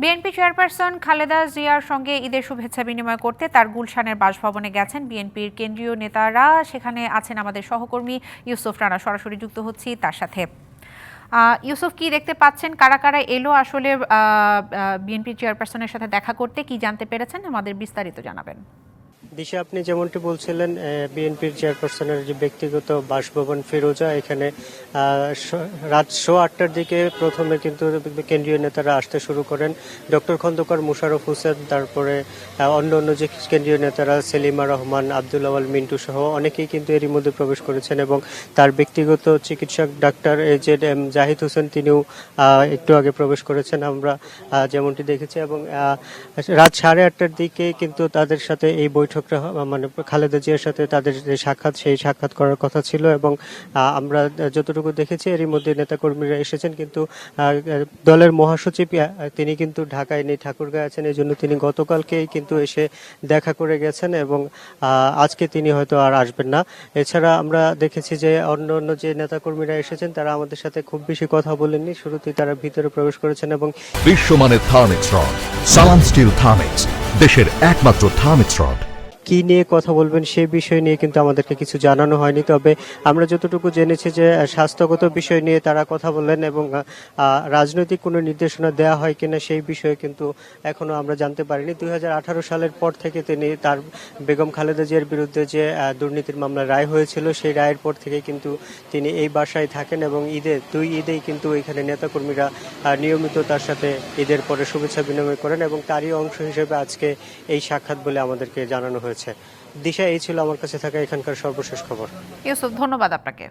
BNP chairperson Khaleda জিয়ার সঙ্গে ঈদের শুভেচ্ছা বিনিময় করতে তার গুলশানের বাসভবনে গেছেন বিএনপির কেন্দ্রীয় নেতারা। সেখানে আছেন আমাদের সহকর্মী ইউসুফ রানা। সরাসরি যুক্ত হচ্ছি তার সাথে। ইউসুফ, কি দেখতে পাচ্ছেন? কারা কারা এলো আসলে বিএনপি চেয়ারপারসনের সাথে দেখা করতে? কি জানতে পেরেছেন? আমাদের বিস্তারিত জানাবেন। দিশা, আপনি যেমনটি বলছিলেন বিএনপির চেয়ারপারসনের যে ব্যক্তিগত বাসভবন ফিরোজা, এখানে রাত শো আটটার দিকে প্রথমে কিন্তু কেন্দ্রীয় নেতারা আসতে শুরু করেন। ডক্টর খন্দকার মুশারফ হোসেন, তারপরে অন্য অন্য যে কেন্দ্রীয় নেতারা, সেলিমা রহমান, আব্দুল আওয়াল, মিন্টু সহ অনেকেই কিন্তু এরই মধ্যে প্রবেশ করেছেন এবং তার ব্যক্তিগত চিকিৎসক doctor A Z M Zahid Hossain, তিনিও একটু আগে প্রবেশ করেছেন। আমরা যেমনটি দেখেছি এবং রাত সাড়ে আটটার দিকে কিন্তু তাদের সাথে এই বৈঠকটা হ- মানে খালেদা জিয়ার সাথে তাদের যে সাক্ষাৎ, সেই সাক্ষাৎ করার কথা ছিল এবং আমরা যতটুকু দেখেছি এরই মধ্যে নেতাকর্মীরা এসেছেন কিন্তু দলের মহাসচিব তিনি কিন্তু ঢাকায় নেই, ঠাকুরগাঁয়ে আছেন এই জন্য তিনি গতকালকেই কিন্তু এসে দেখা করে গেছেন এবং আজকে তিনি হয়তো আর আসবেন না। এছাড়া আমরা দেখেছি যে অন্য অন্য যে নেতাকর্মীরা এসেছেন, তারা আমাদের সাথে খুব বেশি কথা বলেননি। শুরুতেই তারা ভিতরে প্রবেশ করেছেন এবং বিশ্বমানের Thermex rod, Salam steel Thermex, দেশের একমাত্র থার্মিক্স রড। কি নিয়ে কথা বলবেন সেই বিষয় নিয়ে কিন্তু আমাদেরকে কিছু জানানো হয়নি। তবে আমরা যতটুকু জেনেছি যে স্বাস্থ্যগত বিষয় নিয়ে তারা কথা বললেন এবং রাজনৈতিক কোনো নির্দেশনা দেওয়া হয় কিনা সেই বিষয়ে কিন্তু এখনও আমরা জানতে পারিনি। দুই হাজার আঠারো সালের পর থেকে তিনি তার বেগম খালেদা জিয়ার বিরুদ্ধে যে দুর্নীতির মামলা রায় হয়েছিল, সেই রায়ের পর থেকে কিন্তু তিনি এই বাসায় থাকেন এবং ঈদে, দুই ঈদেই কিন্তু এখানে নেতাকর্মীরা নিয়মিত তার সাথে ঈদের পরে শুভেচ্ছা বিনিময় করেন এবং তারই অংশ হিসেবে আজকে এই সাক্ষাৎ বলে আমাদেরকে জানানো হয়েছে। দিশা এই ছিল আমার কাছে থাকা এখানকার সর্বশেষ খবর। ইউসুফ ধন্যবাদ আপনাকে।